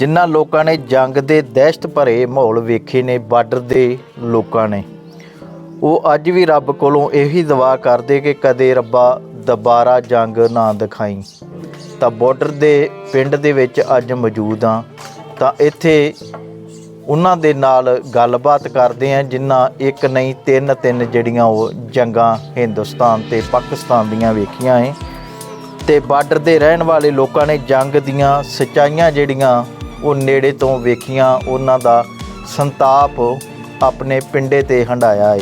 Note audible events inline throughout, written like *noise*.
ਜਿਨ੍ਹਾਂ ਲੋਕਾਂ ਨੇ ਜੰਗ ਦੇ ਦਹਿਸ਼ਤ ਭਰੇ ਮਾਹੌਲ ਵੇਖੇ ਨੇ ਬਾਰਡਰ ਦੇ ਲੋਕਾਂ ਨੇ। ਉਹ ਅੱਜ ਵੀ ਰੱਬ ਕੋਲੋਂ ਇਹੀ ਦੁਆ ਕਰਦੇ ਕਿ ਕਦੇ ਰੱਬਾ ਦੁਬਾਰਾ ਜੰਗ ਨਾ ਦਿਖਾਈ। ਤਾਂ ਬਾਰਡਰ ਦੇ ਪਿੰਡ ਦੇ ਵਿੱਚ ਅੱਜ ਮੌਜੂਦ ਹਾਂ। ਤਾਂ ਇੱਥੇ ਉਹਨਾਂ ਦੇ ਨਾਲ ਗੱਲਬਾਤ ਕਰਦੇ ਆ ਜਿਨ੍ਹਾਂ ਇੱਕ ਨਹੀਂ, ਤਿੰਨ ਤਿੰਨ ਜਿਹੜੀਆਂ ਉਹ ਜੰਗਾਂ ਹਿੰਦੁਸਤਾਨ ਤੇ ਪਾਕਿਸਤਾਨ ਦੀਆਂ ਵੇਖੀਆਂ ਏ ਤੇ ਬਾਰਡਰ ਦੇ ਰਹਿਣ ਵਾਲੇ ਲੋਕਾਂ ਨੇ ਜੰਗ ਦੀਆਂ ਸਚਾਈਆਂ ਜਿਹੜੀਆਂ ਉਹ ਨੇੜੇ ਤੋਂ ਵੇਖੀਆਂ ਉਹਨਾਂ ਦਾ ਸੰਤਾਪ ਆਪਣੇ ਪਿੰਡੇ ਤੇ ਹੰਡਾਇਆ ਏ।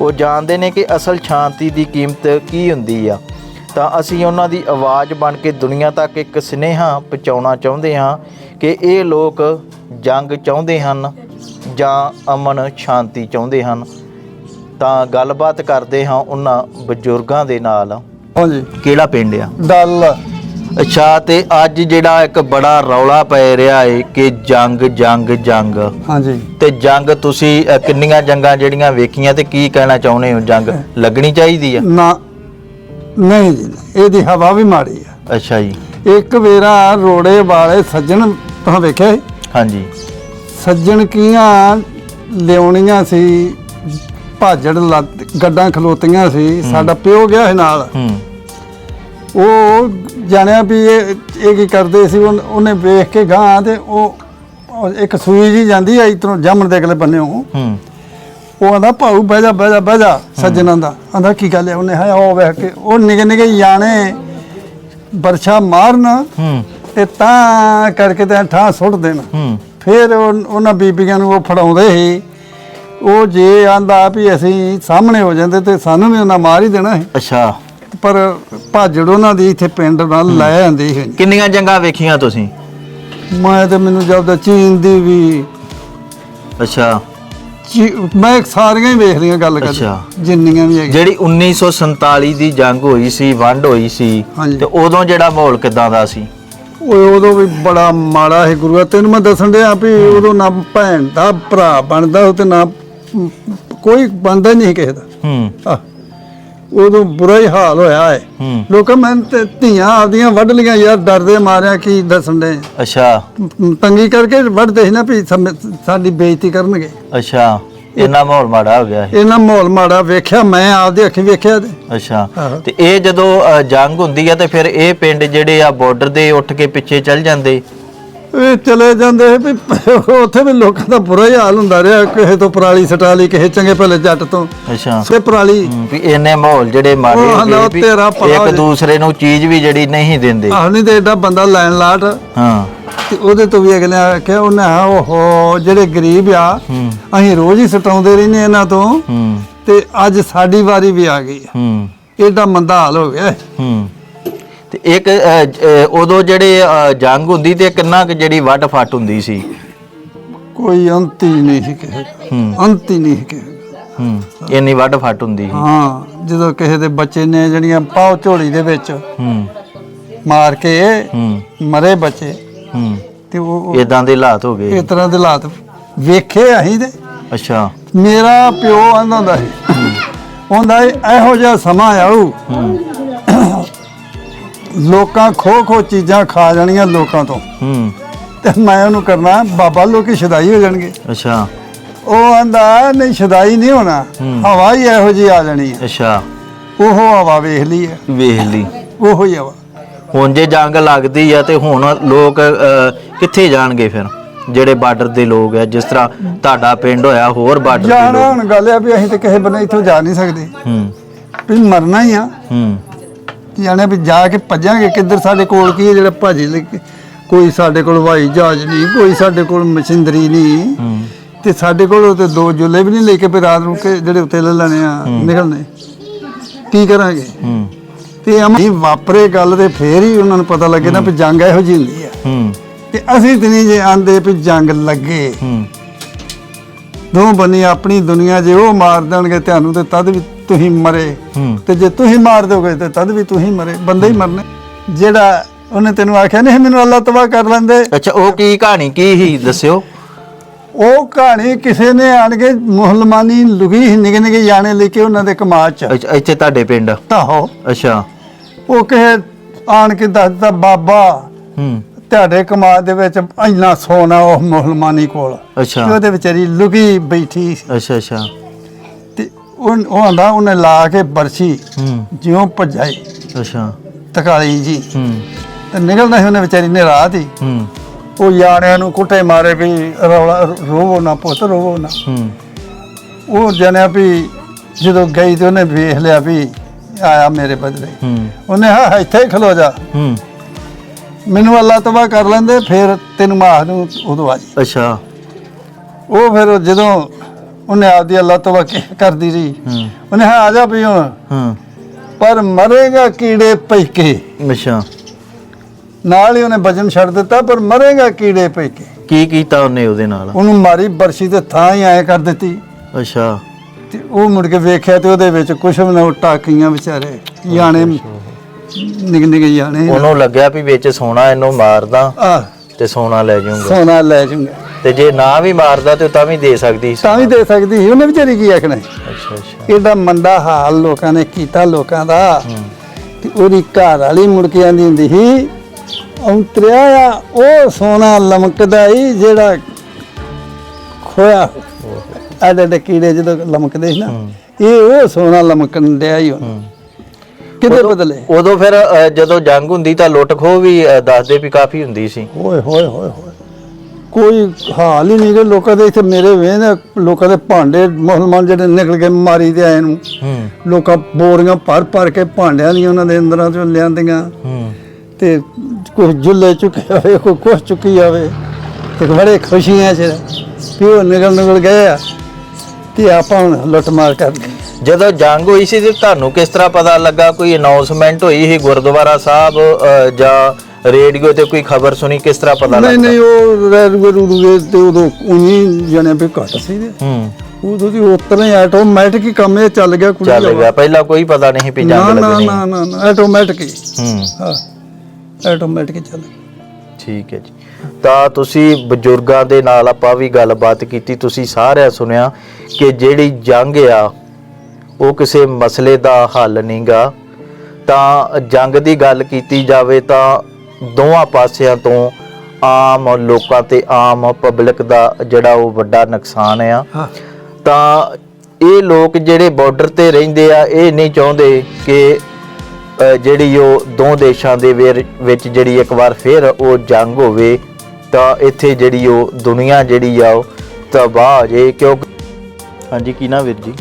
ਉਹ ਜਾਣਦੇ ਨੇ ਕਿ ਅਸਲ ਸ਼ਾਂਤੀ ਦੀ ਕੀਮਤ ਕੀ ਹੁੰਦੀ ਆ। ਤਾਂ ਅਸੀਂ ਉਹਨਾਂ ਦੀ ਆਵਾਜ਼ ਬਣ ਕੇ ਦੁਨੀਆ ਤੱਕ ਇੱਕ ਸੁਨੇਹਾ ਪਹੁੰਚਾਉਣਾ ਚਾਹੁੰਦੇ ਹਾਂ ਕਿ ਇਹ ਲੋਕ ਜੰਗ ਚਾਹੁੰਦੇ ਹਨ ਜਾਂ ਅਮਨ ਸ਼ਾਂਤੀ ਚਾਹੁੰਦੇ ਹਨ। ਤਾਂ ਗੱਲਬਾਤ ਕਰਦੇ ਹਾਂ ਉਹਨਾਂ ਬਜ਼ੁਰਗਾਂ ਦੇ ਨਾਲ। ਹਾਂਜੀ। ਕਿਹੜਾ ਪਿੰਡ ਆ? ਡੱਲ ਅੱਛਾ ਤੇ ਅੱਜ ਜਿਹੜਾ ਇੱਕ ਬੜਾ ਰੌਲਾ ਪੈ ਰਿਹਾ ਏ ਕਿ ਜੰਗ ਜੰਗ ਜੰਗ। ਹਾਂਜੀ। ਤੇ ਜੰਗ ਤੁਸੀਂ ਅ, ਕਿੰਨੀਆਂ ਜੰਗਾਂ ਜਿਹੜੀਆਂ ਵੇਖੀਆਂ ਤੇ ਕੀ ਕਹਿਣਾ ਚਾਹੁੰਦੇ ਹੋ? ਜੰਗ ਲੱਗਣੀ ਚਾਹੀਦੀ ਆ? ਨਾ ਨਹੀਂ ਜੀ ਇਹਦੀ ਹਵਾ ਵੀ ਮਾੜੀ ਆ। ਅੱਛਾ ਜੀ। ਇੱਕ ਵੇਰਾ ਰੋੜੇ ਵਾਲੇ ਸੱਜਣ ਤੁਸੀਂ ਵੇਖਿਆ ਸੀ? ਹਾਂਜੀ। ਸੱਜਣ ਕੀਆਂ ਲਿਆਉਣੀਆਂ ਸੀ ਭਾਜੜ ਗੱਡਾਂ ਖਲੋਤੀਆਂ ਸੀ ਸਾਡਾ ਪਿਓ ਗਿਆ ਸੀ ਨਾਲ। ਹੂੰ। ਉਹ ਜਾਣਿਆ ਵੀ ਇਹ ਇਹ ਕੀ ਕਰਦੇ ਸੀ ਉਹਨ- ਉਹਨੇ ਵੇਖ ਕੇ ਗਾਂ ਤੇ ਉਹ ਉਹ ਇੱਕ ਸੂਈ ਜੀ ਜਾਂਦੀ ਆ ਇਤੋਂ ਜਾਮਣ ਦੇ ਅਗਲੇ ਬੰਨੇ। ਉਹ ਹੂੰ। ਉਹ ਆਂਦਾ ਭਾਊ ਬਹਿ ਜਾ ਬਹਿ ਜਾ ਬਹਿ ਜਾ ਸੱਜਣਾ ਦਾ। ਆਂਦਾ ਕੀ ਗੱਲ ਹੈ? ਉਹਨੇ ਹੈ ਉਹ ਵੇਖ ਕੇ ਉਹ ਨਿਗੇ ਨਿਗੇ ਜਾਣੇ ਵਰਸ਼ਾ ਮਾਰਨ ਹੂੰ। ਤੇ ਤਾਂ ਕਰਕੇ ਤੇ ਠਾਂ ਸੁੱਟ ਦੇਣ। ਹੂੰ। ਫਿਰ ਉਹ- ਉਹਨਾਂ ਬੀਬੀਆਂ ਨੂੰ ਉਹ ਫੜਾਉਂਦੇ ਸੀ। ਉਹ ਜੇ ਆਂਦਾ ਵੀ ਅਸੀਂ ਸਾਹਮਣੇ ਹੋ ਜਾਂਦੇ ਤੇ ਸਾਨੂੰ ਵੀ ਉਹਨਾਂ ਮਾਰ ਹੀ ਦੇਣਾ ਸੀ। ਅੱਛਾ। ਪਰ ਭਾਜੜ ਉਹਨਾਂ ਦੀ ਇੱਥੇ ਪਿੰਡ ਨਾਲ ਲੈ ਆਂਦੀ ਸੀ। ਕਿੰਨੀਆਂ ਜੰਗਾਂ ਵੇਖੀਆਂ ਤੁਸੀਂ? ਮੈਂ ਤੇ ਮੈਨੂੰ ਜਦ ਚੀਨ ਦੀ ਵੀ ਅੱਛਾ। ਚੀ- ਮੈਂ ਸਾਰੀਆਂ ਹੀ ਵੇਖ ਲਈਆਂ ਗੱਲ ਕਰ। ਜਿੰਨੀਆਂ ਵੀ ਹੈਗੀਆਂ। ਜਿਹੜੀ 1947 ਦੀ ਜੰਗ ਹੋਈ ਸੀ ਵੰਡ ਹੋਈ ਸੀ ਹਾਂਜੀ। ਤੇ ਉਦੋਂ ਜਿਹੜਾ ਮਾਹੌਲ ਕਿਦਾਂ ਦਾ ਸੀ? ਓਏ ਉਦੋਂ ਵੀ ਬੜਾ ਮਾੜਾ ਹੈ ਗੁਰੂਆ। ਤੈਨੂੰ ਮੈਂ ਦੱਸਣ ਡਿਆ ਵੀ ਉਦੋਂ ਨਾ ਭੈਣ ਦਾ ਭਰਾ ਬਣਦਾ ਉਹ ਤੇ ਨਾ ਮ, ਕੋਈ ਬੰਦਾ ਨਹੀਂ ਕਿਸੇ ਦਾ। ਹੂੰ। ਆਹ, ਉਦੋਂ ਬੁਰਾ ਹੀ ਹਾਲ ਹੋਇਆ ਹੈ ਹੂੰ। ਲੋਕਾਂ ਮੈਂ ਤੇ ਧੀਆਂ ਆਪਦੀਆਂ ਵੱਢ ਲੀਆਂ ਯਾਰ ਡਰਦੇ ਮਾਰਿਆ ਕੀ ਦੱਸਣ ਦੇ। ਅੱਛਾ। ਤੰਗੀ ਕਰਕੇ ਵੱਢਦੇ ਸੀ ਨਾ ਵੀ ਸਮੇਂ- ਸਾਡੀ ਬੇਇੱਜ਼ਤੀ ਕਰਨਗੇ। ਅੱਛਾ। ਇੰਨਾ ਮਾਹੌਲ ਮਾੜਾ ਹੋ ਗਿਆ ਹੈ ਇਹਨਾਂ ਮਾਹੌਲ ਮਾੜਾ ਵੇਖਿਆ ਮੈਂ ਆਪਦੀ ਅੱਖੀਂ ਵੇਖਿਆ ਤੇ। ਅੱਛਾ। ਆਹੋ। ਤੇ ਇਹ ਜਦੋਂ ਅ, ਜੰਗ ਹੁੰਦੀ ਆ ਤੇ ਫਿਰ ਇਹ ਪਿੰਡ ਜਿਹੜੇ ਆ ਬਾਰਡਰ ਦੇ ਉੱਠ ਕੇ ਪਿੱਛੇ ਚੱਲ ਜਾਂਦੇ। ਇਹ ਚਲੇ ਜਾਂਦੇ ਵੀ *laughs* ਉੱਥੇ ਵੀ ਲੋਕਾਂ ਦਾ ਬੁਰਾ ਹੀ ਹਾਲ ਹੁੰਦਾ ਰਿਹਾ ਕਿਸੇ ਤੋਂ ਪਰਾਲੀ ਸਟਾ ਲਈ ਕਿਸੇ ਚੰਗੇ ਭਲੇ ਜੱਟ ਤੋਂ। ਅੱਛਾ। ਸੇ ਪਰਾਲੀ ਵੀ ਇੰਨੇ ਮਾਹੌਲ ਜਿਹੜੇ ਉਹ ਤੇਰਾ ਵੀ ਭਲਾ ਹੋ ਇੱਕ ਜਾਏ। ਦੂਸਰੇ ਨੂੰ ਚੀਜ਼ ਵੀ ਜਿਹੜੀ ਨਹੀਂ ਦਿੰਦੇ। ਆਹ ਨਹੀਂ ਤੇ ਏਡਾ ਬੰਦਾ ਲੈਣ ਲਾਟ। ਹਾਂ। ਤੇ ਉਹਦੇ ਤੋਂ ਵੀ ਅਗਲੇ ਆਖਿਆ ਉਹਨੇ ਆ ਓਹੋ ਜਿਹੜੇ ਗਰੀਬ ਆ ਹੂੰ। ਅਸੀਂ ਰੋਜ਼ ਹੀ ਸਟਾਉਂਦੇ ਰਹਿੰਦੇ ਇਹਨਾਂ ਤੋਂ। ਹੂੰ। ਤੇ ਅੱਜ ਸਾਡੀ ਵਾਰੀ ਵੀ ਆ ਗਈ ਆ। ਹੂੰ। ਏਡਾ ਮੰਦਾ ਹਾਲ ਹੋ ਗਿਆ। ਹੂੰ। ਤੇ ਇੱਕ ਜ- ਉਦੋਂ ਜਿਹੜੇ ਜੰਗ ਹੁੰਦੀ ਤੇ ਕਿੰਨਾ ਕੁ ਜਿਹੜੀ ਵੱਡ ਫੱਟ ਹੁੰਦੀ ਸੀ? ਕੋਈ ਅੰਤ ਹੀ ਨਹੀਂ ਸੀ ਕਿਸੇ ਦਾ। ਹੂੰ। ਅੰਤ ਹੀ ਨਹੀਂ ਸੀ ਕਿਸੇ ਦਾ। ਹੂੰ ਇੰਨੀ ਵੱਡ ਫੱਟ ਹੁੰਦੀ ਸੀ। ਹਾਂ ਜਦੋਂ ਕਿਸੇ ਦੇ ਬੱਚੇ ਨੇ ਜਿਹੜੀਆਂ ਪਾਉ ਝੋਲੀ ਦੇ ਵਿੱਚ ਹੂੰ। ਮਾਰ ਕੇ ਹੂੰ। ਮਰੇ ਬੱਚੇ ਹੂੰ। ਤੇ ਉਹ ਇਦਾਂ ਦੇ ਹਾਲਾਤ ਹੋ ਗਏ। ਇਸ ਤਰ੍ਹਾਂ ਦੇ ਹਾਲਾਤ। ਵੇਖੇ ਅਸੀਂ ਤੇ। ਅੱਛਾ। ਮੇਰਾ ਪਿਓ ਆਂਦਾ ਹੁੰਦਾ ਸੀ। ਹੁੰਦਾ ਇਹੋ ਜਿਹਾ ਸਮਾਂ ਆਊ। ਲੋਕਾਂ ਖੋ ਖੋ ਚੀਜ਼ਾਂ ਖਾ ਜਾਣੀਆਂ ਲੋਕਾਂ ਤੋਂ। ਹੂੰ। ਤੇ ਮੈਂ ਉਹਨੂੰ ਕਰਨਾ ਬਾਬਾ ਲੋਕੀ ਸ਼ਦਾਈ ਹੋ ਜਾਣਗੇ। ਅੱਛਾ। ਉਹ ਆਂਦਾ ਨਹੀਂ ਸ਼ਦਾਈ ਨਹੀਂ ਹੋਣਾ। ਹਵਾ ਹੀ ਇਹੋ ਜਿਹੀ ਆ ਜਾਣੀ ਹੈ। ਅੱਛਾ। ਉਹ ਹਵਾ ਵੇਖ ਲਈ ਹੈ। ਵੇਖ ਲਈ। ਉਹੋ ਹੀ ਹਵਾ। ਹੁਣ ਜੇ ਜੰਗ ਲੱਗਦੀ ਆ ਤੇ ਹੁਣ ਲੋਕ ਕਿੱਥੇ ਜਾਣਗੇ ਫਿਰ? ਜਿਹੜੇ ਬਾਰਡਰ ਦੇ ਲੋਕ ਆ ਜਿਸ ਤਰ੍ਹਾਂ ਤੁਹਾਡਾ ਪਿੰਡ ਹੋਇਆ ਹੋਰ ਬਾਰਡਰ ਦੇ ਜਾਣਾ ਲੋਕ। ਹੁਣ ਗੱਲ ਆ ਵੀ ਅਸੀਂ ਤੇ ਕਿਸੇ ਬੰਨੇ ਇੱਥੋਂ ਜਾ ਨਹੀਂ ਸਕਦੇ। ਹੂੰ। ਵੀ ਮਰਨਾ ਹੀ ਆ। ਹੂੰ। ਜਾਣੇ ਵੀ ਜਾ ਕੇ ਭੱਜਾਂਗੇ। ਕਿੱਧਰ ਸਾਡੇ ਕੋਲ ਕੀ ਹੈ ਜਿਹੜਾ ਭਾਜੀ ਲੈ ਕੋਈ ਸਾਡੇ ਕੋਲ ਹਵਾਈ ਜਹਾਜ਼ ਨਹੀਂ ਕੋਈ ਸਾਡੇ ਕੋਲ ਮਸ਼ੀਨਰੀ ਨਹੀਂ। ਤੇ ਸਾਡੇ ਕੋਲ ਤੇ ਦੋ ਜੁੱਲੇ ਵੀ ਨਹੀਂ ਲੈ ਕੇ ਵੀ ਰਾਤ ਨੂੰ ਕੇ ਜਿਹੜੇ ਉੱਤੇ ਲੈ ਲੈਣੇ ਆ ਨਿਕਲਣੇ। ਕੀ ਕਰਾਂਗੇ? ਹੂੰ। ਤੇ ਅਮੀ ਵਾਪਰੇ ਗੱਲ ਤੇ ਫੇਰ ਹੀ ਉਹਨਾਂ ਨੂੰ ਪਤਾ ਲੱਗੇ ਨਾ ਵੀ ਜੰਗ ਇਹੋ ਜਿਹੀ ਹੁੰਦੀ ਆ। ਹੂੰ। ਤੇ ਅਸੀਂ ਤੇ ਨਹੀਂ ਜੇ ਆਂਦੇ ਵੀ ਜੰਗ ਲੱਗੇ। ਹੂੰ। ਦੋ ਬੰਨੀ ਆਪਣੀ ਦੁਨੀਆ ਜੇ ਉਹ ਮਾਰ ਦੇਣਗੇ ਤੁਹਾਨੂੰ ਤੇ ਤਦ ਵੀ ਤੁਸੀਂ ਮਰੇ ਹੂੰ। ਤੇ ਜੇ ਤੁਸੀਂ ਮਾਰ ਦੋਗੇ ਤੇ ਤਦ ਵੀ ਤੁਸੀਂ ਮਰੇ ਬੰਦੇ ਹੀ ਮਰਨੇ। ਜਿਹੜਾ ਉਹਨੇ ਤੈਨੂੰ ਆਖਿਆ ਨਹੀਂ ਮੈਨੂੰ ਅੱਲਾਹ ਤਬਾਹ ਕਰ ਲੈਂਦੇ। ਅੱਛਾ ਉਹ ਕੀ ਕਹਾਣੀ ਕੀ ਸੀ ਦੱਸਿਓ? ਉਹ ਕਹਾਣੀ ਕਿਸੇ ਨੇ ਆਣ ਕੇ ਮੁਸਲਮਾਨੀ ਲੁਗੀ ਨਿੱਕੇ ਨਿੱਕੇ ਜਾਣੇ ਲੈ ਕੇ ਉਹਨਾਂ ਦੇ ਕਮਾਦ ਚ। ਅੱਛਾ, ਇੱਥੇ ਤੁਹਾਡੇ ਪਿੰਡ? ਤਾਹੋ ਅੱਛਾ। ਉਹ ਕਹੇ ਆਣ ਕੇ ਦੱਸਦਾ ਬਾਬਾ ਹੂੰ। ਤੁਹਾਡੇ ਕਮਾਦ ਦੇ ਵਿੱਚ ਇੰਨਾ ਸੋਨਾ ਉਹ ਮੁਸਲਮਾਨੀ ਕੋਲ। ਅੱਛਾ। ਤੇ ਉਹਦੇ ਵਿਚਾਰੀ ਲੁਕੀ ਬੈਠੀ ਸੀ। ਅੱਛਾ ਅੱਛਾ। ਉਹ ਉਹ ਆਂਦਾ ਉਹਨੇ ਲਾ ਕੇ ਬਰਛੀ ਹੂੰ। ਜਿਉਂ ਭਜਾਈ। ਅੱਛਾ। ਤਕਾਲੀ ਜੀ। ਹੂੰ। ਤੇ ਨਿਕਲਦਾ ਸੀ ਉਹਨੇ ਵਿਚਾਰੀ ਨੇ ਰਾਤ ਹੀ। ਹੂੰ। ਉਹ ਯਾਰਿਆਂ ਨੂੰ ਕੁੱਟੇ ਮਾਰੇ ਵੀ ਰੌਲਾ ਰੋਵੋ ਨਾ ਪੁੱਤ ਰੋਵੋ ਨਾ। ਹੂੰ। ਉਹ ਜਾਣਿਆ ਵੀ ਜਦੋਂ ਗਈ ਤੇ ਉਹਨੇ ਵੇਖ ਲਿਆ ਵੀ ਆਇਆ ਮੇਰੇ ਬਦਲੇ। ਹੂੰ। ਉਹਨੇ ਹਾਂ ਇੱਥੇ ਹੀ ਖਲੋ ਜਾ। ਹੂੰ। ਮੈਨੂੰ ਅੱਲਾ ਤਬਾ ਕਰ ਲੈਂਦੇ ਫਿਰ ਤੈਨੂੰ ਮਾਹ ਨੂੰ ਉਦੋਂ ਆ ਜੀ। ਅੱਛਾ। ਉਹ ਫਿਰ ਜਦੋਂ ਉਹਨੇ ਆਪਦੀ ਅੱਲਾ ਤਬਾ ਕਰਦੀ ਰਹੀ। ਉਹਨੇ ਹਾਂ ਆ ਜਾ ਵੀ ਹੁਣ। ਹੂੰ। ਪਰ ਮਰੇਗਾ ਕੀੜੇ ਪੈਕੇ। ਅੱਛਾ। ਨਾਲ ਹੀ ਉਹਨੇ ਵਜਨ ਛੱਡ ਦਿੱਤਾ ਪਰ ਮਰੇਗਾ ਕੀੜੇ ਪੈਕੇ। ਕੀ ਕੀਤਾ ਉਹਨੇ ਉਹਦੇ ਨਾਲ? ਉਹਨੂੰ ਮਾਰੀ ਬਰਸ਼ੀ ਤੇ ਥਾਂ ਹੀ ਐ ਕਰ ਦਿੱਤੀ। ਅੱਛਾ। ਤੇ ਉਹ ਮੁੜ ਕੇ ਵੇਖਿਆ ਤੇ ਉਹਦੇ ਵਿੱਚ ਕੁਛ ਵੀ ਨਾ ਟਾਕੀਆਂ ਵਿਚਾਰੇ ਯਾਣੇ ਨਿਕ ਨਿਕ ਯਾਣੇ। ਉਹਨੂੰ ਲੱਗਿਆ ਵੀ ਵਿੱਚ ਸੋਨਾ ਇਹਨੂੰ ਮਾਰਦਾ ਤੇ ਸੋਨਾ ਲੈ ਜਾਊਂਗਾ। ਸੋਨਾ ਲੈ ਜੂੰਗਾ ਤੇ ਜੇ ਨਾ ਵੀ ਮਾਰਦਾ ਤੇ ਉਹ ਤਾਂ ਵੀ ਦੇ ਸਕਦੀ ਸੀ। ਤਾਂ ਵੀ ਦੇ ਸਕਦੀ ਸੀ। ਉਹਨੇ ਵਿਚਾਰੀ ਕੀ ਆਖਣਾ? ਅੱਛਾ ਅੱਛਾ। ਇਹਦਾ ਮੰਦਾ ਹਾਲ ਲੋਕਾਂ ਨੇ ਕੀਤਾ ਲੋਕਾਂ ਦਾ। ਤੇ ਉਹਦੀ ਘਰ ਵਾਲੀ ਮੁੜ ਕੇ ਆਂਦੀ ਹੁੰਦੀ ਸੀ। ਔਂਤਰਿਆ ਆ ਉਹ ਸੋਨਾ ਲਮਕਦਾ ਹੀ ਜਿਹੜਾ ਖੋਇਆ। ਐਡੇ ਐਡੇ ਕੀੜੇ ਜਦੋਂ ਲਮਕਦੇ ਸੀ ਨਾ ਇਹ ਉਹ ਸੋਨਾ ਲਮਕਣ ਡਿਆ ਹੀ ਹੁਣ। ਕਿਤੇ ਬਦਲੇ। ਉਦੋਂ ਫਿਰ ਅ, ਜਦੋਂ ਜੰਗ ਹੁੰਦੀ ਤਾਂ ਲੁੱਟ ਖੋਹ ਵੀ ਅ, ਦੱਸਦੇ ਵੀ ਕਾਫੀ ਹੁੰਦੀ ਸੀ। ਓਏ ਹੋਏ ਹੋਏ ਹੋਏ। ਕੋਈ ਹਾਲ ਹੀ ਨਹੀਂ ਕਿ ਲੋਕਾਂ ਦੇ ਇੱਥੇ ਮੇਰੇ ਵੇਨ ਲੋਕਾਂ ਦੇ ਭਾਂਡੇ ਮੁਸਲਮਾਨ ਜਿਹੜੇ ਨਿਕਲ ਕੇ ਮਾਰੀ ਤੇ ਆਏ ਨੂੰ। ਲੋਕਾਂ ਬੋਰੀਆਂ ਭਰ ਭਰ ਕੇ ਭਾਂਡਿਆਂ ਦੀਆਂ ਉਹਨਾਂ ਦੇ ਅੰਦਰਾਂ ਚੋਂ ਲਿਆਂਦੀਆਂ। ਤੇ ਕੁਝ ਜੁੱਲੇ ਚੁੱਕੇ ਹੋਵੇ ਕੋਈ ਕੁਛ ਚੁੱਕੀ ਜਾਵੇ ਤੇ ਬੜੇ ਖੁਸ਼ੀਆਂ ਚ ਉਹ ਨਿਕਲ ਨਿਕਲ ਗਏ ਆ ਤੇ ਆਪਾਂ ਹੁਣ ਲੁੱਟ ਮਾਰ ਕਰਦੇ ਜਦੋਂ ਜੰਗ ਹੋਈ ਸੀ ਤੇ ਤੁਹਾਨੂੰ ਕਿਸ ਤਰ੍ਹਾਂ ਪਤਾ ਲੱਗਾ? ਕੋਈ ਅਨਾਉਂਸਮੈਂਟ ਹੋਈ ਸੀ ਗੁਰਦੁਆਰਾ ਸਾਹਿਬ ਜਾਂ ਰੇਡੀਓ ਤੇ ਕੋਈ ਖਬਰ ਸੁਣੀ? ਕਿਸ ਤਰ੍ਹਾਂ ਪਤਾ ਨਹੀਂ ਲੱਗਾ ਨਹੀਂ ਉਹ ਰੈਡ ਗਰੂ ਤੇ ਉਦੋਂ ਉਨੀ ਜਣੇ ਵੀ ਘੱਟ ਸੀ ਤੇ ਹੂੰ। ਉਦੋਂ ਦੀ ਉਤਰੇ ਆਟੋਮੈਟਿਕ ਹੀ ਕੰਮ ਇਹ ਚੱਲ ਗਿਆ ਕੁੜੀ ਚੱਲ। ਗਿਆ। ਪਹਿਲਾਂ ਕੋਈ ਪਤਾ ਨਹੀਂ ਵੀ ਨਾ ਜੰਗ ਨਾ ਲੱਗਣੀ। ਨਾ ਨਾ ਨਾ ਆਟੋਮੈਟਿਕ ਹੀ। ਹੂੰ। ਹਾਂ ਆਟੋਮੈਟਿਕ ਹੀ ਚੱਲ ਗਿਆ। ਠੀਕ ਹੈ ਜੀ। ਤਾਂ ਤੁਸੀਂ ਬਜ਼ੁਰਗਾਂ ਦੇ ਨਾਲ ਆਪਾਂ ਵੀ ਗੱਲਬਾਤ ਕੀਤੀ ਤੁਸੀਂ ਸਾਰਿਆਂ ਸੁਣਿਆ ਕਿ ਜਿਹੜੀ ਜੰਗ ਆ ਉਹ ਕਿਸੇ ਮਸਲੇ ਦਾ ਹੱਲ ਨਹੀਂਗਾ ਤਾਂ ਜੰਗ ਦੀ ਗੱਲ ਕੀਤੀ ਜਾਵੇ ਤਾਂ ਦੋਵਾਂ ਪਾਸਿਆਂ ਤੋਂ ਆਮ ਲੋਕਾਂ ਤੇ ਆਮ ਪਬਲਿਕ ਦਾ ਜਿਹੜਾ ਉਹ ਵੱਡਾ ਨੁਕਸਾਨ ਆ। ਤਾਂ ਇਹ ਲੋਕ ਜਿਹੜੇ ਬਾਰਡਰ ਤੇ ਰਹਿੰਦੇ ਆ ਇਹ ਨਹੀਂ ਚਾਹੁੰਦੇ ਕਿ ਜਿਹੜੀ ਉਹ ਦੋ ਦੇਸ਼ਾਂ ਦੇ ਵਿੱਚ ਜਿਹੜੀ ਇੱਕ ਵਾਰ ਫਿਰ ਉਹ ਜੰਗ ਹੋਵੇ ਤਾਂ ਇੱਥੇ ਜਿਹੜੀ ਉਹ ਦੁਨੀਆ ਜਿਹੜੀ ਆ ਉਹ ਤਬਾਹ ਹੋ ਜੇ ਕਿਉਂਕਿ ਹਾਂਜੀ ਕੀ ਨਾ ਵੀਰ ਜੀ?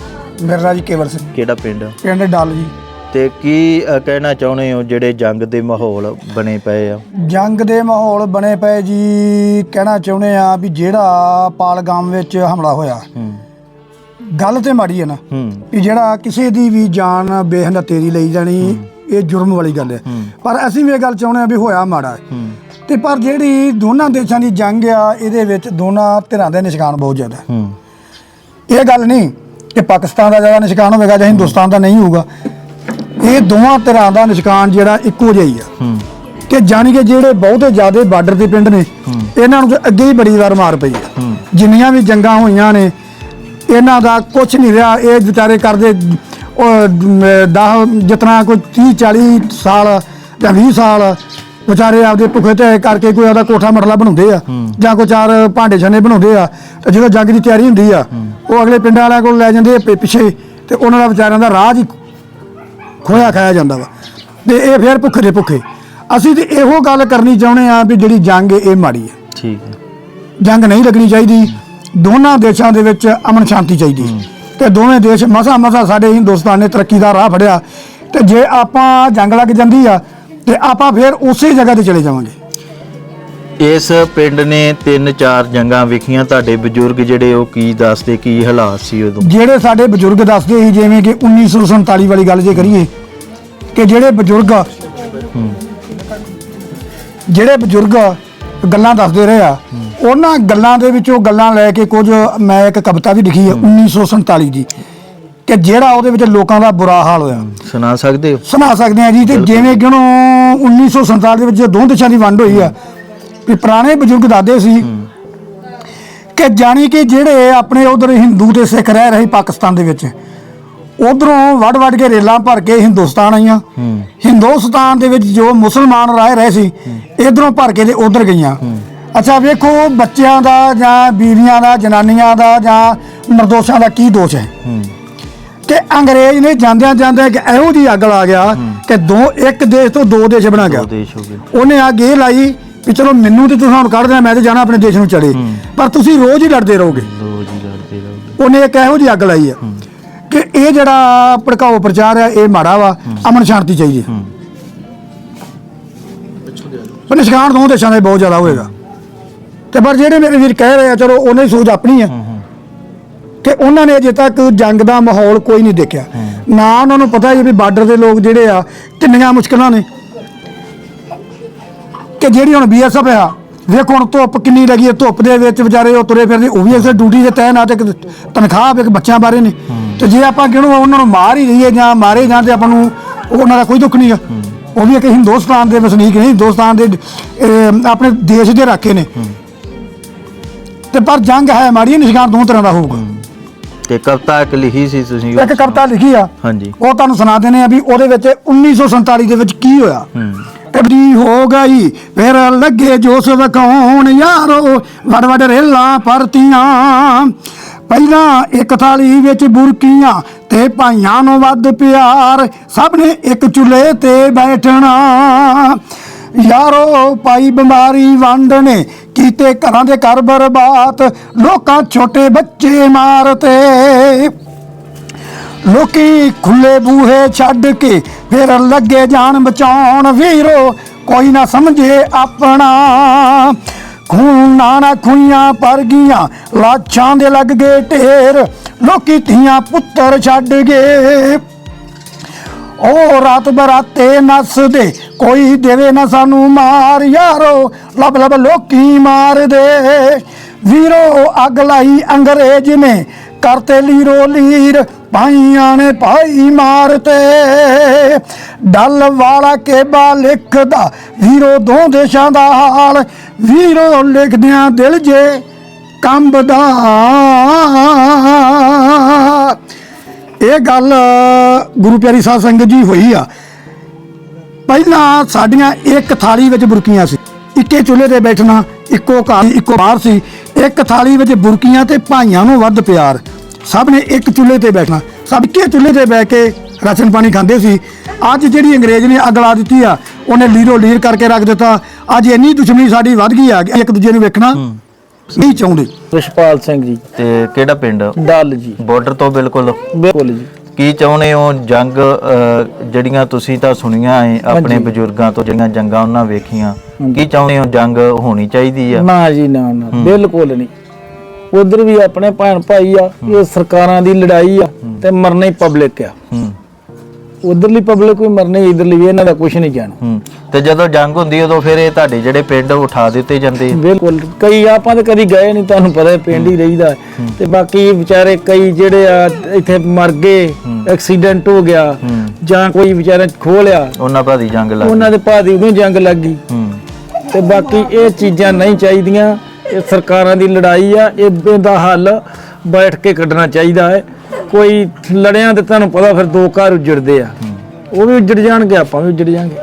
ਮੇਰਾ ਜੀ ਕੇਵਲ ਸਿੰਘ। ਕਿਹੜਾ ਪਿੰਡ? ਪਿੰਡ ਡੱਲ ਜੀ। ਤੇ ਕੀ ਅ, ਕਹਿਣਾ ਚਾਹੁੰਦੇ ਹੋ ਜਿਹੜੇ ਜੰਗ ਦੇ ਮਾਹੌਲ ਬਣੇ ਪਏ ਆ? ਜੰਗ ਦੇ ਮਾਹੌਲ ਬਣੇ ਪਏ ਜੀ ਕਹਿਣਾ ਚਾਹੁੰਦੇ ਆ ਵੀ ਜਿਹੜਾ ਪਾਲਗਾਮ ਵਿੱਚ ਹਮਲਾ ਹੋਇਆ। ਹੂੰ। ਗੱਲ ਤੇ ਮਾੜੀ ਹੈ ਨਾ। ਹੂੰ। ਵੀ ਜਿਹੜਾ ਕਿਸੇ ਦੀ ਵੀ ਜਾਨ ਬੇਹਨਤੀ ਦੀ ਲਈ ਜਾਣੀ ਇਹ ਜੁਰਮ ਵਾਲੀ ਗੱਲ ਹੈ ਹੂੰ। ਪਰ ਅਸੀਂ ਵੀ ਇਹ ਗੱਲ ਚਾਹੁੰਦੇ ਆ ਵੀ ਹੋਇਆ ਮਾੜਾ। ਹੈ। ਹੂੰ ਤੇ ਪਰ ਜਿਹੜੀ ਦੋਨਾਂ ਦੇਸ਼ਾਂ ਦੀ ਜੰਗ ਆ ਇਹਦੇ ਵਿੱਚ ਦੋਨਾਂ ਧਿਰਾਂ ਦੇ ਨਿਸ਼ਕਾਨ ਬਹੁਤ ਜ਼ਿਆਦਾ। ਹੈ। ਹੂੰ ਇਹ ਗੱਲ ਨਹੀਂ ਕਿ ਪਾਕਿਸਤਾਨ ਦਾ ਜ਼ਿਆਦਾ ਨਿਸ਼ਕਾਨ ਹੋਵੇਗਾ ਜਾਂ ਹਿੰਦੁਸਤਾਨ ਦਾ ਨਹੀਂ ਹੋਊਗਾ। ਇਹ ਦੋਵਾਂ ਧਿਰਾਂ ਦਾ ਨਿਸ਼ਕਾਨ ਜਿਹੜਾ ਇੱਕੋ ਜਿਹਾ ਹੀ ਆ। ਕਿ ਜਾਣੀ ਕਿ ਜਿਹੜੇ ਬਹੁਤੇ ਜ਼ਿਆਦੇ ਬਾਰਡਰ ਦੇ ਪਿੰਡ ਨੇ ਇਹਨਾਂ ਨੂੰ ਤਾਂ ਅੱਗੇ ਹੀ ਬੜੀ ਵਾਰ ਮਾਰ ਪਈ ਆ। ਜਿੰਨੀਆਂ ਵੀ ਜੰਗਾਂ ਹੋਈਆਂ ਨੇ ਇਹਨਾਂ ਦਾ ਕੁਝ ਨਹੀਂ ਰਿਹਾ। ਇਹ ਵਿਚਾਰੇ ਕਰਦੇ ਉਹ 10 ਜਿਤਨਾ ਕੋਈ 30 40 ਸਾਲ ਜਾਂ 20 ਸਾਲ ਵਿਚਾਰੇ ਆਪਦੇ ਭੁੱਖੇ ਤੇ ਕਰਕੇ ਕੋਈ ਆਪਦਾ ਕੋਠਾ ਮਟਲਾ ਬਣਾਉਂਦੇ ਆ ਜਾਂ ਕੋਈ ਚਾਰ ਭਾਂਡੇ ਛਾਨੇ ਬਣਾਉਂਦੇ ਆ ਤੇ ਜਦੋਂ ਜੰਗ ਦੀ ਤਿਆਰੀ ਹੁੰਦੀ ਆ ਉਹ ਅਗਲੇ ਪਿੰਡਾਂ ਵਾਲਿਆਂ ਕੋਲ ਲੈ ਜਾਂਦੇ ਆ ਪਿੱਛੇ ਤੇ ਉਹਨਾਂ ਦਾ ਵਿਚਾਰਿਆਂ ਦਾ ਰਾਹ ਹੀ ਖੋਇਆ ਖਾਇਆ ਜਾਂਦਾ ਵਾ। ਤੇ ਇਹ ਫਿਰ ਭੁੱਖੇ ਦੇ ਭੁੱਖੇ। ਅਸੀਂ ਤੇ ਇਹੋ ਗੱਲ ਕਰਨੀ ਚਾਹੁੰਦੇ ਆ ਵੀ ਜਿਹੜੀ ਜੰਗ ਇਹ ਮਾੜੀ ਹੈ। ਠੀਕ ਹੈ। ਜੰਗ ਨਹੀਂ ਲੱਗਣੀ ਚਾਹੀਦੀ। ਦੋਨਾਂ ਦੇਸ਼ਾਂ ਦੇ ਵਿੱਚ ਅਮਨ ਸ਼ਾਂਤੀ ਚਾਹੀਦੀ। ਤੇ ਦੋਵੇਂ ਦੇਸ਼ ਮਸਾ ਮਸਾ ਸਾਡੇ ਹਿੰਦੁਸਤਾਨ ਨੇ ਤਰੱਕੀ ਦਾ ਰਾਹ ਫੜਿਆ। ਤੇ ਜੇ ਆਪਾਂ ਜੰਗ ਲੱਗ ਜਾਂਦੀ ਆ ਤੇ ਆਪਾਂ ਫਿਰ ਉਸੇ ਜਗ੍ਹਾ ਤੇ ਚਲੇ ਜਾਵਾਂਗੇ। ਇਸ ਪਿੰਡ ਨੇ ਤਿੰਨ ਚਾਰ ਜੰਗਾਂ ਵੇਖੀਆਂ। ਤੁਹਾਡੇ ਬਜ਼ੁਰਗ ਜਿਹੜੇ ਉਹ ਕੀ ਦੱਸਦੇ ਕੀ ਹਾਲਾਤ ਸੀ ਉਦੋਂ? ਜਿਹੜੇ ਸਾਡੇ ਬਜ਼ੁਰਗ ਦੱਸਦੇ ਸੀ ਜਿਵੇਂ ਕਿ 1947 ਵਾਲੀ ਗੱਲ ਜੇ ਕਰੀਏ ਕਿ ਜਿਹੜੇ ਬਜ਼ੁਰਗ ਜਿਹੜੇ ਬਜ਼ੁਰਗ ਗੱਲਾਂ ਦੱਸਦੇ ਰਹੇ ਆ ਉਹਨਾਂ ਗੱਲਾਂ ਦੇ ਵਿੱਚੋਂ ਗੱਲਾਂ ਲੈ ਕੇ ਕੁਝ ਮੈਂ ਇੱਕ ਕਵਿਤਾ ਵੀ ਲਿਖੀ ਹੈ 1947 ਦੀ ਕਿ ਜਿਹੜਾ ਉਹਦੇ ਵਿੱਚ ਲੋਕਾਂ ਦਾ ਬੁਰਾ ਹਾਲ ਹੋਇਆ। ਸੁਣਾ ਸਕਦੇ ਹੋ? ਸੁਣਾ ਸਕਦੇ ਆ ਜੀ ਤੇ ਜਿਵੇਂ ਕਿ ਉਹਨੂੰ 1947 ਦੇ ਵਿੱਚ ਜਦੋਂ ਦੋ ਦੇਸ਼ਾਂ ਦੀ ਵੰਡ ਹੋਈ ਆ ਵੀ ਪੁਰਾਣੇ ਬਜ਼ੁਰਗ ਦੱਸਦੇ ਸੀ ਕਿ ਜਾਣੀ ਕਿ ਜਿਹੜੇ ਆਪਣੇ ਉਧਰ ਹਿੰਦੂ ਤੇ ਸਿੱਖ ਰਹਿ ਰਹੇ ਪਾਕਿਸਤਾਨ ਦੇ ਵਿੱਚ ਉਧਰੋਂ ਵੱਡ ਵੱਡ ਕੇ ਰੇਲਾਂ ਭਰ ਕੇ ਹਿੰਦੁਸਤਾਨ ਆਈਆਂ। ਹਿੰਦੁਸਤਾਨ ਦੇ ਵਿੱਚ ਜੋ ਮੁਸਲਮਾਨ ਰਹਿ ਰਹੇ ਸੀ ਇਧਰੋਂ ਭਰ ਕੇ ਤੇ ਉਧਰ ਗਈਆਂ। ਅੱਛਾ ਵੇਖੋ ਬੱਚਿਆਂ ਦਾ ਜਾਂ ਬੀਵੀਆਂ ਦਾ ਜਨਾਨੀਆਂ ਦਾ ਜਾਂ ਨਿਰਦੋਸ਼ਾਂ ਦਾ ਕੀ ਦੋਸ਼ ਹੈ? ਕਿ ਅੰਗਰੇਜ਼ ਨੇ ਜਾਂਦਿਆਂ ਜਾਂਦਿਆਂ ਕਿ ਇਹੋ ਜੀ ਅੱਗ ਲਾ ਗਿਆ ਕਿ ਦੋ ਇੱਕ ਦੇਸ਼ ਤੋਂ ਦੋ ਦੇਸ਼ ਬਣਾ ਗਿਆ। ਉਹਨੇ ਅੱਗ ਇਹ ਲਾਈ ਵੀ ਚਲੋ ਮੈਨੂੰ ਤੇ ਤੁਸੀਂ ਹੁਣ ਕੱਢ ਦੇਣਾ ਮੈਂ ਤੇ ਜਾਣਾ ਆਪਣੇ ਦੇਸ਼ ਨੂੰ ਚੜੇ। ਪਰ ਤੁਸੀਂ ਰੋਜ਼ ਹੀ ਲੜਦੇ ਰਹੋਗੇ। ਦੋ ਜੀ ਲੜਦੇ ਰਹੋਗੇ। ਉਹਨੇ ਇੱਕ ਇਹੋ ਜਿਹੀ ਅੱਗ ਲਾਈ ਆ ਕਿ ਇਹ ਜਿਹੜਾ ਭੜਕਾਓ ਪ੍ਰਚਾਰ ਆ ਇਹ ਮਾੜਾ ਵਾ ਅਮਨ ਸ਼ਾਂਤੀ ਚਾਹੀਦੀ ਹੂੰ। ਪਰ ਨਿਸ਼ਕਾਨ ਦੋ ਦੇਸ਼ਾਂ ਦਾ ਹੀ ਬਹੁਤ ਜ਼ਿਆਦਾ ਹੋਏਗਾ। ਤੇ ਪਰ ਜਿਹੜੇ ਮੇਰੇ ਵੀਰ ਕਹਿ ਰਹੇ ਆ ਚਲੋ ਉਹਨਾਂ ਦੀ ਸੋਚ ਆਪਣੀ ਆ। ਕਿ ਉਹਨਾਂ ਨੇ ਅਜੇ ਤੱਕ ਜੰਗ ਦਾ ਮਾਹੌਲ ਕੋਈ ਨਹੀਂ ਦੇਖਿਆ। ਨਾ ਉਹਨਾਂ ਨੂੰ ਪਤਾ ਹੀ ਵੀ ਬਾਰਡਰ ਦੇ ਲੋਕ ਜਿਹੜੇ ਆ ਕਿੰਨੀਆਂ ਮੁਸ਼ਕਲਾਂ ਨੇ। ਕਿ ਜਿਹੜੀ ਹੁਣ ਬੀਐਸਐਫ ਆ ਵੇਖੋ ਹੁਣ ਧੁੱਪ ਕਿੰਨੀ ਲੱਗੀ ਹੈ ਧੁੱਪ ਦੇ ਵਿੱਚ ਵਿਚਾਰੇ ਉਹ ਤੁਰੇ ਫਿਰਦੇ ਉਹ ਵੀ ਇਸੇ ਡਿਊਟੀ ਤੇ ਤੈਨ ਆ ਤੇ ਤਨਖਾਹ ਇੱਕ ਬੱਚਿਆਂ ਬਾਰੇ ਨੇ ਤੇ ਜੇ ਆਪਾਂ ਕਿਹਨੂੰ ਉਹਨਾਂ ਨੂੰ ਮਾਰ ਹੀ ਰਹੀਏ ਜਾਂ ਮਾਰੇ ਜਾਂ ਤੇ ਆਪਾਂ ਨੂੰ ਉਹਨਾਂ ਦਾ ਕੋਈ ਦੁੱਖ ਨਹੀਂ ਆ। ਉਹ ਵੀ ਇੱਕ ਹਿੰਦੁਸਤਾਨ ਦੇ ਵਸਨੀਕ ਨੇ ਹਿੰਦੁਸਤਾਨ ਦੇ ਆਪਣੇ ਦੇਸ਼ ਦੇ ਰਾਖੇ ਨੇ। ਤੇ ਪਰ ਜੰਗ ਹੈ ਮਾੜੀ ਨਿਸ਼ਾਨ ਦੋ ਤਰ੍ਹਾਂ ਦਾ ਹੋਊਗਾ। ਤੇ ਕਵਿਤਾ ਇੱਕ ਲਿਖੀ ਸੀ ਤੁਸੀਂ ਇੱਕ ਕਵਿਤਾ ਲਿਖੀ ਆ। ਹਾਂਜੀ। ਉਹ ਤੁਹਾਨੂੰ ਸੁਣਾ ਦਿੰਦੇ ਆ ਵੀ ਉਹਦੇ ਵਿੱਚ 1947 ਦੇ ਵਿੱਚ ਕੀ ਹੋਇਆ। ਹੂੰ। ਕਬਰੀ ਹੋ ਗਈ। ਫਿਰ ਲੱਗੇ ਜੋਸ ਵਕਾਉਣ ਯਾਰੋ? ਵੜ ਵੜ ਰੇਲਾਂ ਪਰਤੀਆਂ। ਪਹਿਲਾਂ ਇੱਕ ਥਾਲੀ ਵਿੱਚ ਬੁਰਕੀਆਂ ਤੇ ਭਾਈਆਂ ਨੂੰ ਵੱਧ ਪਿਆਰ। ਸਭ ਨੇ ਇੱਕ ਚੁੱਲ੍ਹੇ ਤੇ ਬੈਠਣਾ। ਯਾਰੋ ਪਾਈ ਬਿਮਾਰੀ ਵੰਡ ਨੇ ਕੀਤੇ ਘਰਾਂ ਦੇ ਘਰ ਬਰਬਾਦ। ਲੋਕਾਂ ਛੋਟੇ ਬੱਚੇ ਮਾਰਤੇ। ਲੋਕੀ ਖੁੱਲੇ ਬੂਹੇ ਛੱਡ ਕੇ ਫਿਰ ਲੱਗੇ ਜਾਨ ਬਚਾਉਣ ਵੀਰੋ, ਕੋਈ ਨਾ ਸਮਝੇ ਆਪਣਾ। ਖੂਨਾਂ ਨਾ ਖੁਈਆਂ ਪਰ ਗਈਆਂ ਲਾਛਾਂ ਦੇ ਲੱਗ ਗਏ ਢੇਰ, ਲੋਕੀ ਧੀਆਂ ਪੁੱਤਰ ਛੱਡ ਗਏ। ਉਹ ਰਾਤ ਬਰਾਤੇ ਨੱਸਦੇ, ਕੋਈ ਦੇਵੇ ਨਾ ਸਾਨੂੰ ਮਾਰ, ਯਾਰੋ, ਲੱਭ ਲੱਭ ਲੋਕੀ ਮਾਰਦੇ। ਵੀਰੋ, ਅੱਗ ਲਾਈ ਅੰਗਰੇਜ਼ ਨੇ, ਕਰਤੇ ਲੀਰੋ ਲੀਰ ਭਾਈਆਂ ਨੇ ਭਾਈ ਮਾਰਤੇ ਡੱਲ ਵਾਲਾ ਕੇਬਾ ਲਿਖਦਾ, ਵੀਰੋ ਦੋ ਦੇਸ਼ਾਂ ਦਾ ਹਾਲ, ਵੀਰੋ ਲਿਖਦਿਆਂ ਦਿਲ ਜੇ ਕੰਬਦਾ। ਇਹ ਗੱਲ ਗੁਰੂ ਪਿਆਰੀ ਸਾਧ ਸੰਗਤ ਜੀ ਹੋਈ ਆ। ਪਹਿਲਾਂ ਸਾਡੀਆਂ ਇੱਕ ਥਾਲੀ ਵਿੱਚ ਬੁਰਕੀਆਂ ਸੀ। ਇੱਕੇ ਚੁੱਲ੍ਹੇ ਤੇ ਬੈਠਣਾ, ਇੱਕੋ ਘਰ ਇੱਕੋ ਬਾਹਰ ਸੀ। ਇੱਕ ਥਾਲੀ ਵਿੱਚ ਬੁਰਕੀਆਂ ਤੇ ਭਾਈਆਂ ਨੂੰ ਵੱਧ ਪਿਆਰ। ਸਭ ਨੇ ਇੱਕ ਚੁੱਲ੍ਹੇ ਤੇ ਬੈਠਣਾ। ਸਭ ਇੱਕੇ ਚੁੱਲ੍ਹੇ ਤੇ ਬਹਿ ਕੇ ਰਾਸ਼ਨ ਪਾਣੀ ਖਾਂਦੇ ਸੀ। ਅੱਜ ਜਿਹੜੀ ਅੰਗਰੇਜ਼ ਨੇ ਅੱਗ ਲਾ ਦਿੱਤੀ ਆ ਉਹਨੇ ਲੀਰੋ ਲੀਰ ਕਰਕੇ ਰੱਖ ਦਿੱਤਾ। ਅੱਜ ਇੰਨੀ ਦੁਸ਼ਮਣੀ ਸਾਡੀ ਵੱਧ ਗਈ ਆ ਕਿ ਇੱਕ ਦੂਜੇ ਨੂੰ ਵੇਖਣਾ ਨਹੀਂ ਚਾਹੁੰਦੇ। ਰਿਸ਼ਪਾਲ ਸਿੰਘ ਜੀ। ਤੇ ਕਿਹੜਾ ਪਿੰਡ? ਡੱਲ ਜੀ। ਬਾਰਡਰ ਤੋਂ ਬਿਲਕੁਲ। ਬਿਲਕੁਲ ਜੀ। ਕੀ ਚਾਹੁੰਦੇ ਹੋ ਜੰਗ ਜਿਹੜੀਆਂ ਤੁਸੀਂ ਤਾਂ ਸੁਣੀਆਂ ਏ ਆਪਣੇ। ਬਜ਼ੁਰਗਾਂ ਤੋਂ ਜਿਹੜੀਆਂ ਜੰਗਾਂ ਉਹਨਾਂ ਵੇਖੀਆਂ। ਕੀ ਚਾਹੁੰਦੇ ਹੋ ਜੰਗ ਹੋਣੀ ਚਾਹੀਦੀ ਆ? ਨਾ ਜੀ ਨਾ ਨਾ। ਬਿਲਕੁਲ ਨਹੀਂ। ਉਧਰ ਵੀ ਆਪਣੇ ਭੈਣ ਭਾਈ ਆ ਇਹ ਸਰਕਾਰਾਂ ਦੀ ਲੜਾਈ ਆ ਤੇ ਮਰਨਾ ਹੀ ਪਬਲਿਕ ਆ। ਉਧਰਲੀ ਪਬਲਿਕ ਵੀ ਮਰਨੀ ਇਧਰਲੀ ਵੀ ਇਹਨਾਂ ਦਾ ਕੁਝ ਨਹੀਂ ਜਾਣਾ। ਤੇ ਜਦੋਂ ਜੰਗ ਹੁੰਦੀ ਉਦੋਂ ਫਿਰ ਇਹ ਤੁਹਾਡੇ ਜਿਹੜੇ ਪਿੰਡ ਉਠਾ ਦਿੱਤੇ ਜਾਂਦੇ ਬਿਲਕੁਲ। ਕਈ ਆਪਾਂ ਤਾਂ ਕਦੀ ਗਏ ਨਹੀਂ ਤੁਹਾਨੂੰ ਪਤਾ ਹੈ, ਪਿੰਡ ਹੀ ਰਹੀਦਾ। ਤੇ ਬਾਕੀ ਵਿਚਾਰੇ ਕਈ ਜਿਹੜੇ ਆ ਇੱਥੇ ਮਰ ਗਏ ਐਕਸੀਡੈਂਟ ਹੋ ਗਿਆ ਜਾਂ ਕੋਈ ਵਿਚਾਰੇ ਖੋ ਲਿਆ ਉਹਨਾਂ ਭਾਦੀ ਜੰਗ ਲੱਗ ਉਹਨਾਂ ਦੇ ਭਾਦੀ ਉਦੋਂ ਜੰਗ ਲੱਗ ਗਈ। ਤੇ ਬਾਕੀ ਇਹ ਚੀਜ਼ਾਂ ਨਹੀਂ ਚਾਹੀਦੀਆਂ। ਇਹ ਸਰਕਾਰਾਂ ਦੀ ਲੜਾਈ ਆ, ਇਹ ਇਹਦਾ ਹੱਲ ਬੈਠ ਕੇ ਕੱਢਣਾ ਚਾਹੀਦਾ ਹੈ। ਕੋਈ ਲੜਿਆਂ ਤੇ ਤੁਹਾਨੂੰ ਪਤਾ ਫਿਰ ਦੋ ਘਰ ਉੱਜੜਦੇ ਆ। ਉਹ ਵੀ ਉੱਜੜ ਜਾਣਗੇ, ਆਪਾਂ ਵੀ ਉੱਜੜ ਜਾਾਂਗੇ